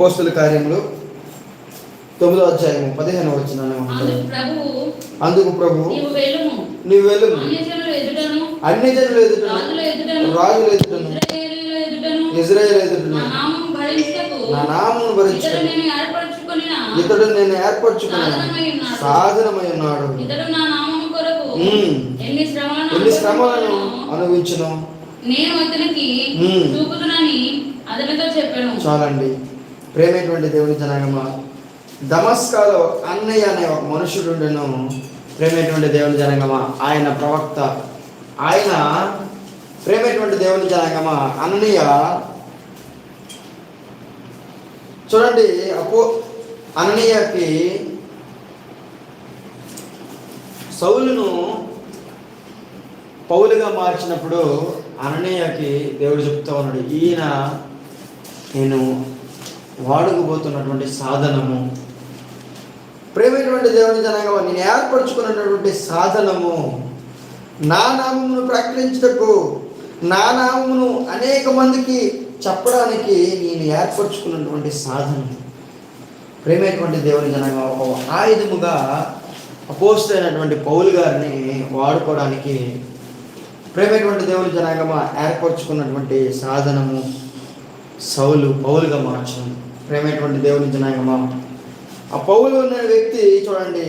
అపోస్తుల కార్యములు తొమ్మిదో అధ్యాయము పదిహేను వచ్చిన అందుకు ప్రభు నీవు వెళ్ళు అన్ని జనులు ఎదుట రాజుల ఎదుటను రాజుల ఎదుటను ఇశ్రాయేలీయుల ఎదుటను ఇజ్రాయేల్ ఎదుటను. భరించకు. నా నేను ఏర్పరచుకొనిన ఇతడు నేను ఏర్పరచుకున్న సాధనమై ఉన్నాడు. ఎన్ని శ్రమలను అనుభవించును. నేను అతనికి. చూపుదునని అతనితో చెప్పాను. చాలండి. ప్రేమైనటువంటి దేవుని జనాగమ? దమస్కాలో అన్నయ్య అనే ఒక మనుషుడును ప్రేమైనటువంటి దేవుని జనగమ? ఆయన ప్రవక్త. ఆయన ప్రేమైనటువంటి దేవుని జనగమ? అన్నయ్య. చూడండి అపో అన్నయ్యకి సౌలును పౌలుగా మార్చినప్పుడు అననీయకి దేవుడు చెప్తా ఉన్నాడు ఈయన నేను వాడుకుపోతున్నటువంటి సాధనము. ప్రేమైనటువంటి దేవుని జనాంగమా నేను ఏర్పరచుకున్నటువంటి సాధనము. నా నామమును ప్రకటించుటకు నా నామమును అనేక మందికి చెప్పడానికి నేను ఏర్పరచుకున్నటువంటి సాధనం. ప్రేమైనటువంటి దేవుని జనంగా ఒక ఆయుధముగా అయినటువంటి పౌలు గారిని వాడుకోవడానికి ప్రేమైనటువంటి దేవుని జనాంగమా ఏర్పరచుకున్నటువంటి సాధనము. సౌలు పౌలుగా మార్చడం. ప్రేమైనటువంటి దేవుని జనాంగమా? ఆ పౌలు అనే వ్యక్తి చూడండి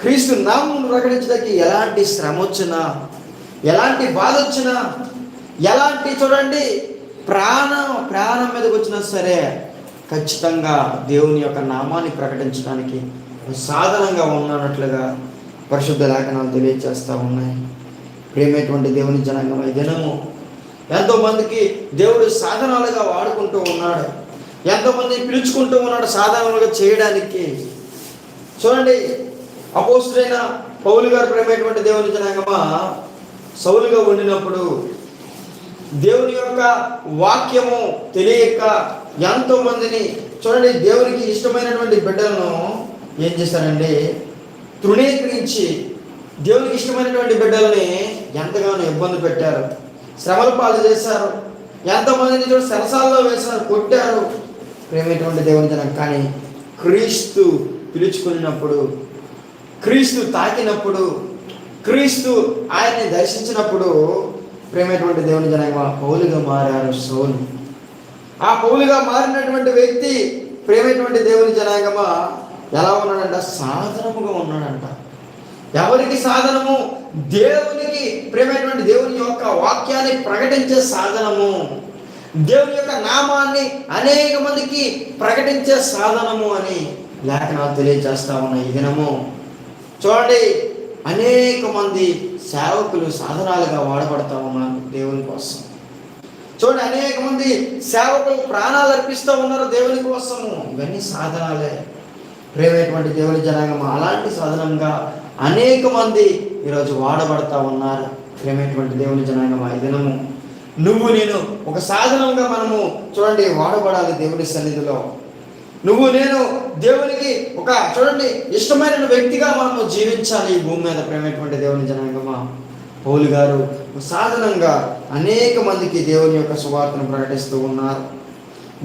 క్రీస్తు నామం ప్రకటించడానికి ఎలాంటి శ్రమ వచ్చినా ఎలాంటి బాధ వచ్చినా ఎలాంటి చూడండి ప్రాణం ప్రాణం మీదకి వచ్చినా సరే ఖచ్చితంగా దేవుని యొక్క నామాన్ని ప్రకటించడానికి సాధనంగా ఉన్నట్లుగా పరిశుద్ధ లేఖనాలు తెలియజేస్తూ ఉన్నాయి. ప్రేమేటువంటి దేవుని జనాంగం ఈ దినము ఎంతోమందికి దేవుడు సాధనాలుగా వాడుకుంటూ ఉన్నాడు. ఎంతోమంది పిలుచుకుంటూ ఉన్నాడు సాధారణంగా చేయడానికి. చూడండి అపోస్తుడైన పౌలు గారు ప్రేమైనటువంటి దేవుని జనాంగమా సౌలుగా ఉండినప్పుడు దేవుని యొక్క వాక్యము తెలియక ఎంతో మందిని చూడండి దేవునికి ఇష్టమైనటువంటి బిడ్డలను ఏం చేశారండి తృణీకరించి దేవునికి ఇష్టమైనటువంటి బిడ్డలని ఎంతగానో ఇబ్బంది పెట్టారు. శ్రమలు పాలు చేశారు. ఎంతమందిని చూడు సరసాల్లో వేశారు కొట్టారు. ప్రేమటువంటి దేవుని జనం కానీ క్రీస్తు పిలుచుకున్నప్పుడు క్రీస్తు తాకినప్పుడు క్రీస్తు ఆయన్ని దర్శించినప్పుడు ప్రేమటువంటి దేవుని జనంగా పౌలుగా మారారు సౌలు. ఆ పౌలుగా మారినటువంటి వ్యక్తి ప్రేమటువంటి దేవుని జనాంగమా ఎలా ఉన్నాడంట? సాధనముగా ఉన్నాడంట. ఎవరికి సాధనము? దేవునికి ప్రేమైనటువంటి దేవుని యొక్క వాక్యాన్ని ప్రకటించే సాధనము. దేవుని యొక్క నామాన్ని అనేక మందికి ప్రకటించే సాధనము అని లేఖనాలు తెలియజేస్తా ఉన్నాయి ఈ దినము. చూడండి అనేక మంది సేవకులు సాధనాలుగా వాడబడతా ఉన్నారు దేవుని కోసం. చూడండి అనేక మంది సేవకులు ప్రాణాలు అర్పిస్తూ ఉన్నారు దేవుని కోసము. ఇవన్నీ సాధనాలే. ప్రేమైనటువంటి దేవుని జనాంగం అలాంటి సాధనంగా అనేక మంది ఈరోజు వాడబడతా ఉన్నారు ప్రేమైనటువంటి దేవుని జనాంగం ఈ దినము. నువ్వు నేను ఒక సాధనంగా మనము చూడండి వాడబడాలి దేవుని సన్నిధిలో. నువ్వు నేను దేవునికి ఒక చూడండి ఇష్టమైన వ్యక్తిగా మనము జీవించాలి ఈ భూమి మీద ప్రేమైనటువంటి దేవుని జనాంగమా? పౌలు గారు సాధనంగా అనేక మందికి దేవుని యొక్క సువార్తను ప్రకటిస్తూ ఉన్నారు.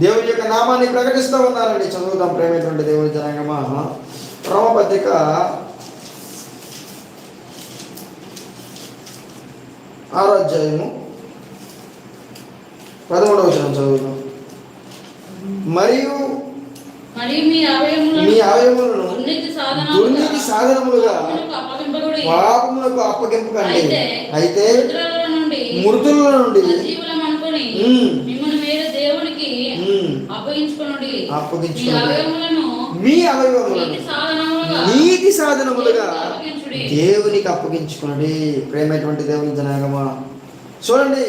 దేవుని యొక్క నామాన్ని ప్రకటిస్తూ ఉన్నారండి. చదువుదాం ప్రేమైనటువంటి దేవుని జనాంగమా? రోమపత్రిక ఆరో అధ్యాయము పదమూడవ వచనం చదువుదాం. మరియు మీ అవయములను దుర్నీతి సాధనములుగా పాపములకు పాపములకు అప్పగింపకండి. అయితే మృతుల నుండి అప్పగించుకోండి మీ అవయవములను నీతి సాధనములుగా. దేవునికి అప్పగించుకోండి ప్రేమైనటువంటి దేవుని జనాగమా. చూడండి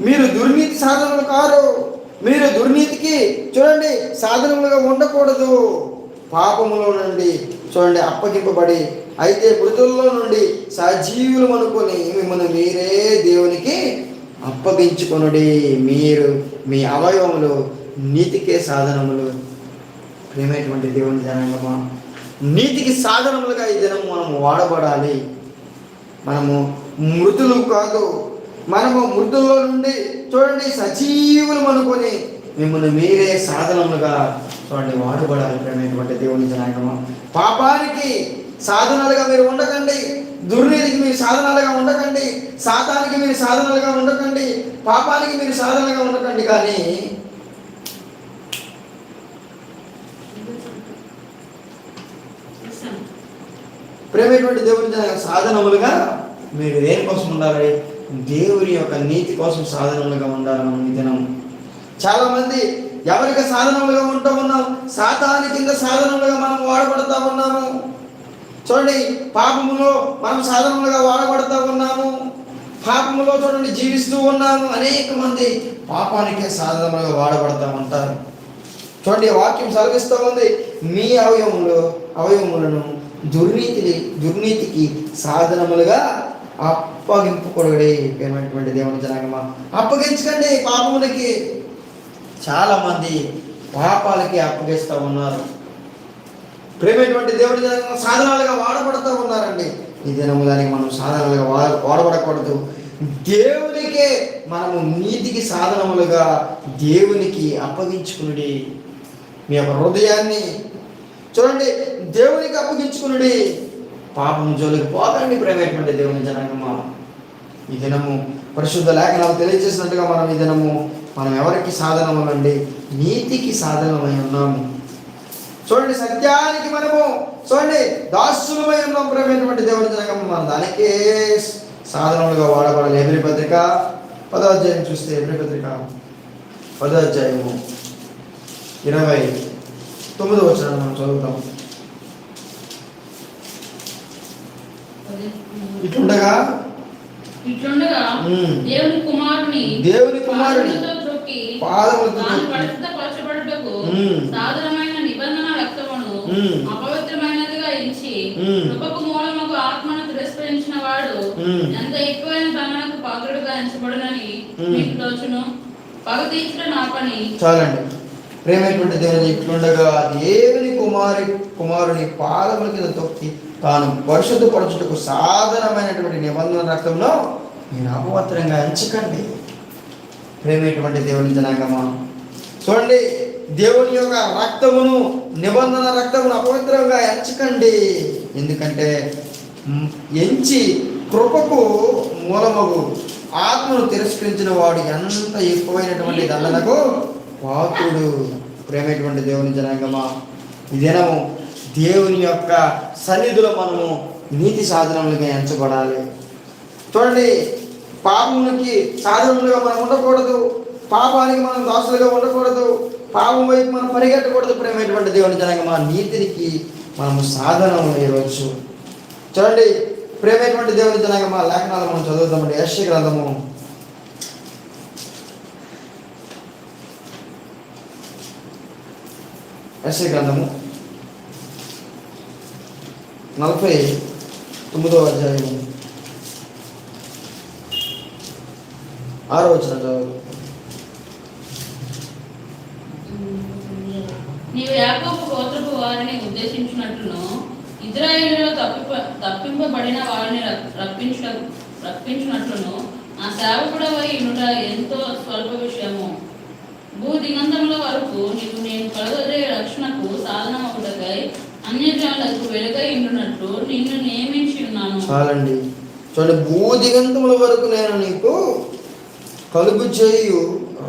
మీరు దుర్నీతి సాధనలు కారు. మీరు దుర్నీతికి చూడండి సాధనములుగా ఉండకూడదు. పాపములో నుండి చూడండి అప్పగింపబడి అయితే మృతుల్లో నుండి సజీవులు అనుకొని మిమ్మల్ని మీరే దేవునికి అప్పగించుకొనుడి. మీరు మీ అవయవములు నీతికే సాధనములు. ప్రేమైనటువంటి దేవుని జనంగమా నీతికి సాధనములుగా ఈ దినం మనం వాడబడాలి. మనము మృతులు కాదు. మనము మృతుల్లో నుండి చూడండి సజీవులు అనుకొని మిమ్మల్ని మీరే సాధనములుగా చూడండి వాడుబడాలి దేవుని జనాంగమా. పాపానికి సాధనాలుగా మీరు ఉండకండి దుర్నీతికి మీరు సాధనాలుగా ఉండకండి సాతానికి మీరు సాధనాలుగా ఉండకండి పాపానికి మీరు సాధనలుగా ఉండకండి కానీ ప్రేమైనటువంటి దేవుని సాధనములుగా మీరు దేనికోసం ఉండాలి? దేవుని యొక్క నీతి కోసం సాధనలుగా ఉండాలి మనం ఈ దినం చాలామంది ఎవరికి సాధనములుగా ఉంటూ ఉన్నాం? సాతాని కింద సాధనములుగా మనం వాడబడతా ఉన్నాము. చూడండి పాపములో మనం సాధనములుగా వాడబడతా ఉన్నాము. పాపములో చూడండి జీవిస్తూ ఉన్నాము. అనేక మంది పాపానికే సాధనములుగా వాడబడతా ఉంటారు. చూడండి వాక్యం సెలవిస్తూ ఉంది మీ అవయవములు అవయవములను దుర్నీతిని దుర్నీతికి సాధనములుగా అప్పగింపుకొడగడి ఏమైనటువంటి దేవుని జనాగమా అప్పగించకండి పాపములకి. చాలా మంది పాపాలకి అప్పగిస్తూ ఉన్నారు. ప్రేమైనటువంటి దేవుని జనాగమా సాధనాలుగా వాడబడుతూ ఉన్నారండి. ఈ దినము దానికి మనం సాధనాలుగా వాడ వాడబడకూడదు. దేవునికే మనము నీతికి సాధనములుగా దేవునికి అప్పగించుకునుడి. మీ యొక్క హృదయాన్ని చూడండి దేవునికి అప్పగించుకునుడి. పాపం జోలికి పోకండి ప్రేమైనటువంటి దేవుని జనాంగమా ఈ దినము పరిశుద్ధ లేఖనాలు తెలియజేసినట్టుగా మనం ఈ దినము మనం ఎవరికి సాధనమనండి నీతికి సాధనమై ఉన్నాము. చూడండి సత్యానికి మనము చూడండి దాసులమై ఉన్నాం ప్రేమైనటువంటి దేవుని జనాంగం మనం దానికే సాధనములుగా వాడబడాలి. ఎబ్రి పత్రిక పదో అధ్యాయం చూస్తే ఎబ్రి పత్రిక పదోధ్యాయము ఇరవై తొమ్మిదో వచ్చిన మనం చదువుతాం. ఇట్లుండగా ఇట్లుండగా. దేవుని కుమారుని దేవుని కుమారుని పాదములతో పరిశుద్ధపరచబడుటకు. సాధారణమైన నిబంధన రక్తమును. అపవిత్రమైనదిగా. కృపకు మూలముకు ఆత్మను తిరస్కరించిన వాడు. ఎంత ఎక్కువైన దండనకు పాత్రుడుగా ఎంచబడునని ఉమ్. మీకు తోచును పగ తీర్చడం నా పని చాలండి ప్రేమైనటువంటి దేవుని ఇట్లుండగా దేవుని కుమారి కుమారుని పాదముల కింద తొక్కి తాను పరిశుద్ధపరచుటకు సాధనమైనటువంటి నిబంధన రక్తంలో నేను అపవత్రంగా ఎంచకండి. ప్రేమైనటువంటి దేవుని జనాంగమా. చూడండి దేవుని యొక్క రక్తమును నిబంధన రక్తమును అపవిత్రంగా ఎంచకండి. ఎందుకంటే ఎంచి కృపకు మూలమగు ఆత్మను తిరస్కరించిన వాడు ఎంత ఎక్కువైనటువంటి దండనకు పాత్రుడు. ప్రేమైనటువంటి దేవుని జనాంగమా. ఈ దినము దేవుని యొక్క సన్నిధిలో మనము నీతి సాధనములుగా ఎంచబడాలి. చూడండి పాపములకి సాధనలుగా మనం ఉండకూడదు. పాపానికి మనం దాసులుగా ఉండకూడదు. పాపం వైపు మనం పరిగెట్టకూడదు ప్రేమైనటువంటి దేవుని జనంగా నీతికి మనము సాధనము ఈరోజు చూడండి ప్రేమైనటువంటి దేవుని జనంగా మా లేఖనాలు మనం చదువుతామండి యశ గ్రంథము. యశ గ్రంథము. నలభై తొమ్మిదో అధ్యాయం ఆరో వచ్చిన చదువు. నీవు యాకోబు గోత్రపు వారిని ఉద్దేశించినట్లును ఇజ్రాయేలులో తప్పిప తప్పింపబడిన వారిని రప్పించ రప్పించినట్లును ఆ సేవకుడవై ఇనుట ఎంతో స్వల్ప విషయము. భూ దిగంతముల వరకు నీకు నేను కలగజే రక్షణకు సాధనమగుటకై అన్యజనులకు వెలుగై ఉండునట్లు నిన్ను నియమించి ఉన్నాను. చాలండి. చూడండి భూదిగంతముల వరకు నేను నీకు కలుగు చేయు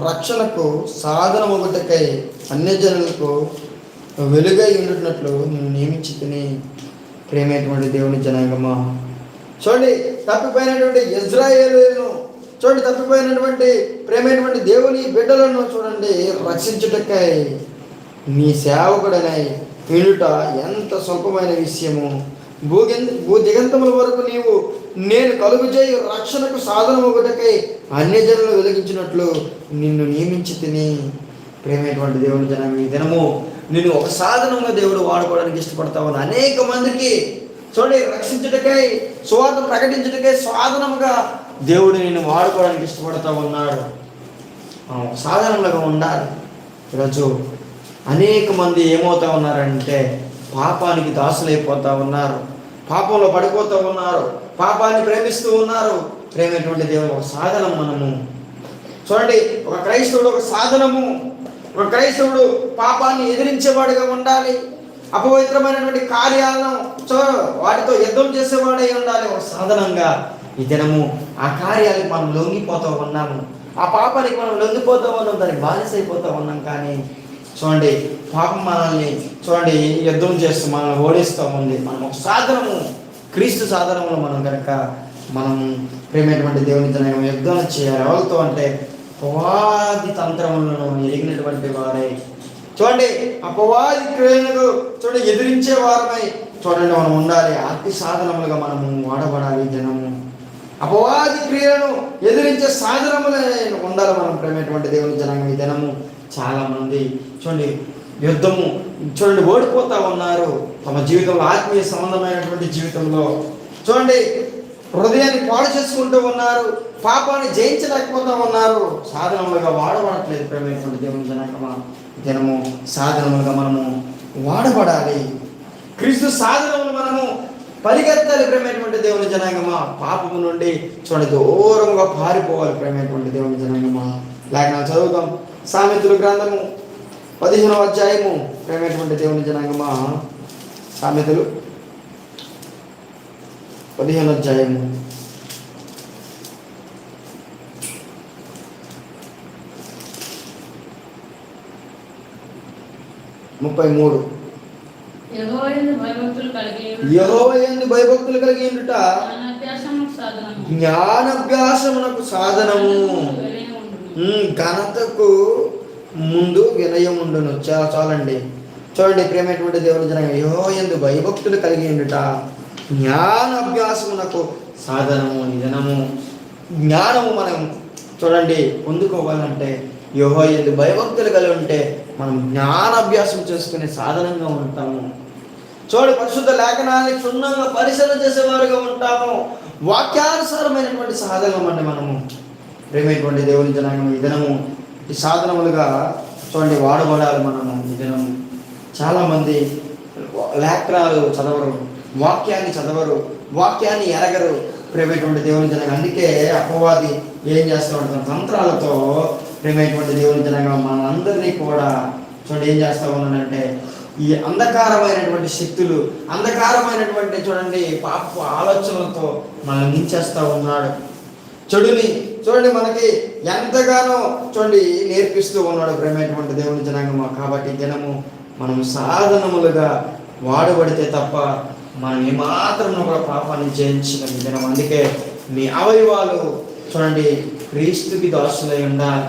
రక్షణకు సాధనం ఒకటికై అన్యజనులకు వెలుగై ఉండునట్లు నేను నియమించి తిని ప్రేమైనటువంటి దేవుని జనాంగమా. చూడండి తప్పిపోయినటువంటి ఇజ్రాయేలును చూడండి తప్పిపోయినటువంటి ప్రేమైనటువంటి దేవుని బిడ్డలను చూడండి రక్షించుటకై నీ సేవకుడనై వినుట ఎంత స్వల్పమైన విషయము? భూగెన్ భూ దిగంతముల వరకు నీవు నేను కలుగు రక్షణకు సాధనం ఒకటకై అన్యజనులు వెలిగించినట్లు నిన్ను నియమించి తిని ప్రేమైనటువంటి దేవుని జనం ఈ దినము నేను ఒక సాధనంగా దేవుడు వాడుకోవడానికి ఇష్టపడతా ఉన్నా అనేక మందికి చూడండి రక్షించుటకై సువార్త ప్రకటించుటకై సాధనముగా దేవుడు నేను వాడుకోవడానికి ఇష్టపడతా ఉన్నాడు మనం సాధనంగా ఉండాలి. ఈరోజు అనేక మంది ఏమవుతా ఉన్నారంటే పాపానికి దాసులైపోతా ఉన్నారు. పాపంలో పడిపోతూ ఉన్నారు. పాపాన్ని ప్రేమిస్తూ ఉన్నారు. ప్రేమైనటువంటి దేవుడు ఒక సాధనం మనము. చూడండి ఒక క్రైస్తవుడు ఒక సాధనము. ఒక క్రైస్తవుడు పాపాన్ని ఎదిరించేవాడిగా ఉండాలి. అపవిత్రమైనటువంటి కార్యాలను చో వాటితో యుద్ధం చేసేవాడై ఉండాలి. ఒక సాధనంగా ఈ దినము ఆ కార్యాలకు మనం లొంగిపోతూ ఉన్నాము. ఆ పాపానికి మనం లొంగిపోతూ ఉన్నాం. దానికి బానిసైపోతూ ఉన్నాం. కానీ చూడండి పాపం మనల్ని చూడండి యుద్ధం చేస్తూ మనల్ని ఓడిస్తూ ఉంది. మనం ఒక సాధనము క్రీస్తు సాధనంలో మనం కనుక మనం ప్రేమైనటువంటి దేవుని జనం యుద్ధం చేయాలి. ఎవరితో అంటే అపవాది తంత్రములను ఎరిగినటువంటి వారే. చూడండి అపవాది క్రియలకు చూడండి ఎదిరించే వారమై చూడండి మనం ఉండాలి. అతి సాధనములుగా మనము వాడబడాలి జనము. అపవాది క్రియలను ఎదిరించే సాధనములే ఉండాలి మనం ప్రేమైనటువంటి దేవుని జనాంగం ఈ దినము. చాలామంది చూడండి యుద్ధము చూడండి ఓడిపోతా ఉన్నారు. తమ జీవితంలో ఆత్మీయ సంబంధమైనటువంటి జీవితంలో. చూడండి హృదయాన్ని పాడు చేసుకుంటూ ఉన్నారు. పాపాన్ని జయించలేకపోతా ఉన్నారు. సాధనములుగా వాడబడట్లేదు ప్రేమైనటువంటి దేవుని జనకమా దినము సాధనములుగా మనము వాడబడాలి. క్రీస్తు సాధనములు మనము పరిగెత్తాలి ప్రేమైనటువంటి దేవుని జనాంగమా. పాపము నుండి చూడండి దూరంగా పారిపోవాలి ప్రేమైనటువంటి దేవుని జనాంగమా. లేక చదువుతాం. సామెతలు గ్రంథము పదిహేనవ అధ్యాయము ప్రేమైనటువంటి దేవుని జనాంగమా? సామెతలు పదిహేను అధ్యాయము. ముప్పై మూడు యెహోవాయందు భయభక్తులు కలిగి యహోవయందు భయభక్తులు కలిగి ఉండుట. జ్ఞానాభ్యాసమునకు సాధనము. ఘనతకు ముందు వినయం ఉండును చాలా చాలండి. చూడండి ప్రేమైనటువంటి దేవుని జన యహోయందు భయభక్తులు కలిగి ఉండుట జ్ఞానాభ్యాసమునకు సాధనము నిధనము జ్ఞానము మనం చూడండి పొందుకోవాలంటే ఎందు భయభక్తులు కలిగి ఉంటే మనం జ్ఞానాభ్యాసం చేసుకునే సాధనంగా ఉంటాము. చూడండి పరిశుద్ధ లేఖనాన్ని క్షుణ్ణంగా పరిశీలన చేసేవారుగా ఉంటాము. వాక్యానుసారమైనటువంటి సాధనం అండి మనము. ప్రేమైనటువంటి దేవుని జనాంగం ఈ దినము ఈ సాధనములుగా చూడండి వాడబడాలి మనము ఈ దినము. చాలామంది లేఖనాలు చదవరు వాక్యాన్ని చదవరు వాక్యాన్ని ఎరగరు ప్రేమైనటువంటి దేవుని జనాంగం. అందుకే అపవాది ఏం చేస్తూ ఉంటాం తంత్రాలతో ప్రేమైనటువంటి దేవుని జనాంగం మనందరినీ కూడా చూడండి ఏం చేస్తూ ఉన్నాడంటే ఈ అంధకారమైనటువంటి శక్తులు అంధకారమైనటువంటి చూడండి పాప ఆలోచనలతో మనల్ని మించేస్తూ ఉన్నాడు. చెడుని చూడండి మనకి ఎంతగానో చూడండి నేర్పిస్తూ ఉన్నాడు ప్రేమైనటువంటి దేవుని జనాంగం కాబట్టి దినము మనం సాధనములుగా వాడబడితే తప్ప మనం ఏమాత్రం కూడా పాపాన్ని జయించిన దినం అందుకే మీ అవయవాలు చూడండి క్రీస్తుకి దాసులై ఉండాలి.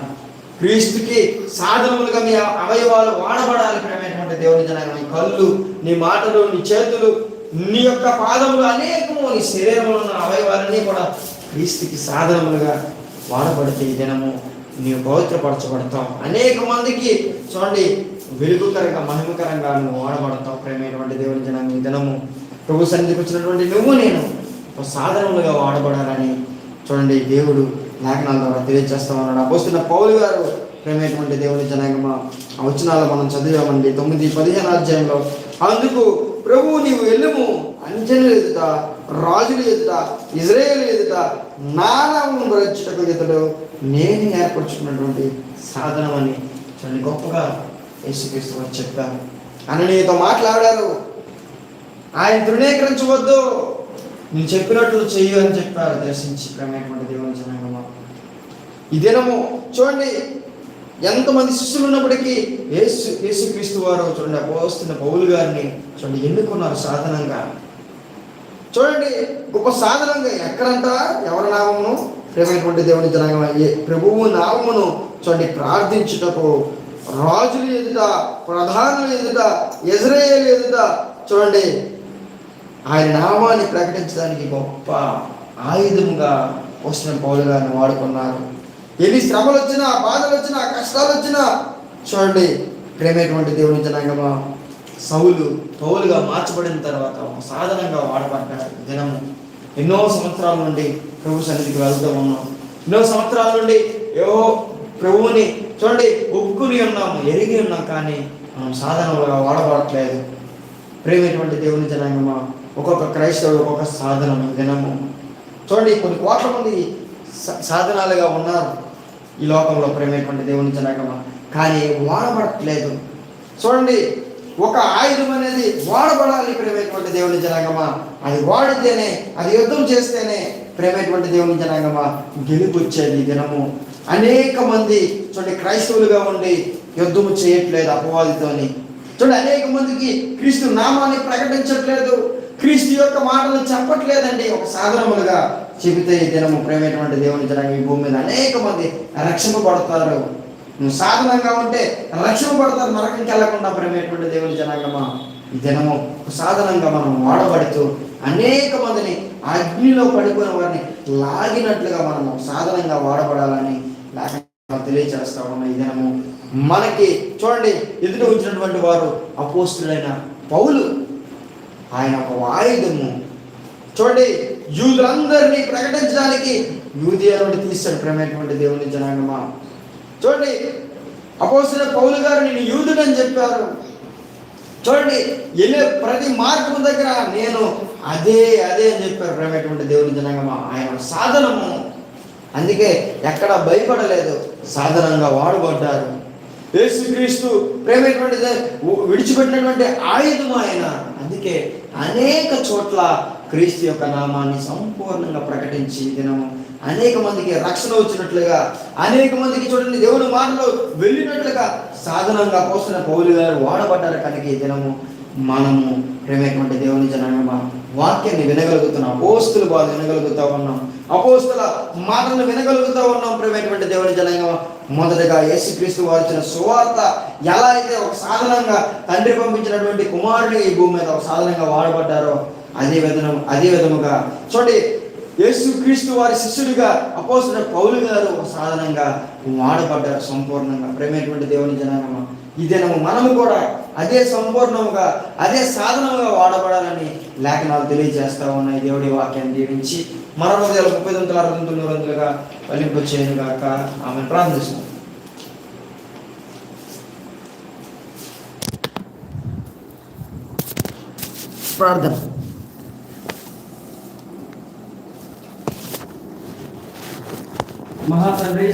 క్రీస్తుకి సాధనములుగా మీ అవయవాలు వాడబడాలి ప్రేమైనటువంటి దేవుని జనాంగం. నీ కళ్ళు నీ మాటలు నీ చేతులు నీ యొక్క పాదములు అనేకము నీ శరీరంలో ఉన్న అవయవాలన్నీ కూడా క్రీస్తుకి సాధనములుగా వాడబడితే ఈ దినము నీవు పవిత్రపరచబడతావు. అనేక మందికి చూడండి వెలుగుకరంగా మహిమకరంగా నువ్వు వాడబడతావు ప్రేమైనటువంటి దేవుని జనం ఈ దినము. ప్రభు సన్నిధికి వచ్చినటువంటి నువ్వు నేను ఒక సాధనములుగా వాడబడాలని చూడండి దేవుడు లేఖనాల ద్వారా తెలియజేస్తా ఉన్నాడు. అపోస్తున్న పౌలు గారు ప్రేమైనటువంటి దేవుని జనాంగమా ఆ వచనాలు మనం చదివామండి. తొమ్మిది పదిహేను అధ్యాయంలో అందుకు ప్రభువు నీవు వెళ్ళము అంజనులు రాజులు ఎదుట ఇజ్రాయేల్ ఎదుట నానాము రక్షటకు ఎదుట నేను ఏర్పరచుకున్నటువంటి సాధనం అని చూడండి గొప్పగా యేసుక్రీస్తు వారు చెప్పారు. అననీయతో మాట్లాడారు. ఆయన తృణీకరించవద్దు. నేను చెప్పినట్లు చెయ్యు అని చెప్పారు. దర్శించి ప్రేమైనటువంటి దేవుని జనాంగమా ఈ దినము చూడండి ఎంతమంది శిష్యులు ఉన్నప్పటికీ యేసు యేసుక్రీస్తు వారు చూడండి పోస్తున్న పౌలు గారిని చూడండి ఎన్నుకున్నారు సాధనంగా చూడండి గొప్ప సాధనంగా ఎక్కడంట? ఎవరి నామమును? ప్రేమైనటువంటి దేవుని జనాంగం అయ్యే ప్రభువు నామమును చూడండి ప్రార్థించుటకు రాజులు ఎదుట ప్రధానులు ఎదుట ఇజ్రాయేల్ ఎదుట చూడండి ఆయన నామాన్ని ప్రకటించడానికి గొప్ప ఆయుధంగా వస్తున్న పౌలు గారిని వాడుకున్నారు. ఎన్ని శ్రమలు వచ్చినా బాధలు వచ్చినా కష్టాలు వచ్చినా చూడండి ప్రేమైనటువంటి దేవుని జనాంగమా? సౌలు పౌలుగా మార్చబడిన తర్వాత ఒక సాధనంగా వాడబడ్డాడు దినము. ఎన్నో సంవత్సరాల నుండి ప్రభు సన్నిధికి వెళ్తూ ఉన్నాం. ఎన్నో సంవత్సరాల నుండి ఏవో ప్రభువుని చూడండి ఒప్పుకుని ఉన్నాము ఎరిగి ఉన్నాం కానీ మనం సాధనలుగా వాడబడట్లేదు. ప్రేమైనటువంటి దేవుని జనాంగమా ఒక్కొక్క క్రైస్తవుడు ఒక్కొక్క సాధనము దినము. చూడండి కొన్ని కోట్ల మంది సాధనాలుగా ఉన్నారు ఈ లోకంలో ప్రేమైనటువంటి దేవుని జనాంగమా కానీ వాడబడట్లేదు. చూడండి ఒక ఆయుధం అనేది వాడబడాలి ప్రేమైనటువంటి దేవుని జనాంగమా? అది వాడితేనే అది యుద్ధం చేస్తేనే ప్రేమైనటువంటి దేవుని జనాంగమా? గెలుపొచ్చేది దినము. అనేక మంది చూడండి క్రైస్తవులుగా ఉండి యుద్ధము చేయట్లేదు అపవాదితోని. చూడండి అనేక మందికి క్రీస్తు నామాన్ని ప్రకటించట్లేదు. క్రీస్తు యొక్క మాటలు చెప్పట్లేదండి. ఒక సాధనములుగా చెబితే దినము ప్రేమైనటువంటి దేవుని జనాంగం ఈ భూమి మీద అనేక మంది రక్షింపబడతారు. నువ్వు సాధనంగా ఉంటే రక్షణ పడతారు నరకం వెళ్ళకుండా ప్రేమైనటువంటి దేవుని జనాంగమా ఈ దినము సాధనంగా మనం వాడబడుతూ అనేక మందిని అగ్నిలో పడిపోయిన వారిని లాగినట్లుగా మనము సాధనంగా వాడబడాలని లేఖనాలు తెలియజేస్తా ఉన్న ఈ దినము. మనకి చూడండి ఎదుట ఉంచినటువంటి వారు అపోస్తులైన పౌలు. ఆయన ఒక ఆయుధము. చూడండి యూదులందరినీ ప్రకటించడానికి యూదియా నుండి తీస్తాడు ప్రేమైనటువంటి దేవుని జనాంగమా చూడండి అపోసిన పౌలు గారు నేను యూదుడని చెప్పారు. చూడండి వెళ్ళే ప్రతి మార్గం దగ్గర నేను అదే అదే అని చెప్పారు. ప్రేమటువంటి దేవుని జనగమా? ఆయన సాధనము. అందుకే ఎక్కడ భయపడలేదు. సాధనంగా వాడబడ్డారు. యేసుక్రీస్తు ప్రేమైనటువంటి విడిచిపెట్టినటువంటి ఆయుధం ఆయన. అందుకే అనేక చోట్ల క్రీస్తు యొక్క నామాన్ని సంపూర్ణంగా ప్రకటించి దినము అనేక మందికి రక్షణ వచ్చినట్లుగా అనేక మందికి చూడండి దేవుని మాటలు వెళ్ళినట్లుగా సాధనంగా పోస్తున్న పౌలు గారు వాడబడ్డారు కనుక ఈ దినము మనము ప్రేమైనటువంటి దేవుని జనాంగమా వాక్యాన్ని వినగలుగుతున్నాం అపోస్తుల బాధ వినగలుగుతా ఉన్నాం అపోస్తుల మాటలను వినగలుగుతా ఉన్నాం ప్రేమైనటువంటి దేవుని జనంగా మొదటగా యేసుక్రీస్తు క్రీస్తు ఇచ్చిన సువార్త ఎలా అయితే ఒక సాధనంగా తండ్రి పంపించినటువంటి కుమారుడు ఈ భూమి మీద ఒక సాధనంగా వాడబడ్డారో అదే విధం అదే విధముగా చూడండి యేసుక్రీస్తు వారి శిష్యుడిగా అపోసిన పౌలు గారు ఒక సాధనంగా వాడబడ్డారు సంపూర్ణంగా ప్రేమైనటువంటి దేవుని జనాంగమా ఈ దినము మనము కూడా అదే సంపూర్ణముగా అదే సాధనముగా వాడబడాలని లేఖనాలు తెలియజేస్తా ఉన్నాయి. దేవుడి వాక్యాన్ని దీవించి మన హృదయాలు ముప్పై తొమ్మిది అరవై తొమ్మిది వందలుగా ఫలింపచేయను గాక. ఆమె ప్రార్థిస్తున్నాం ప్రార్థన. మహాతండ్రి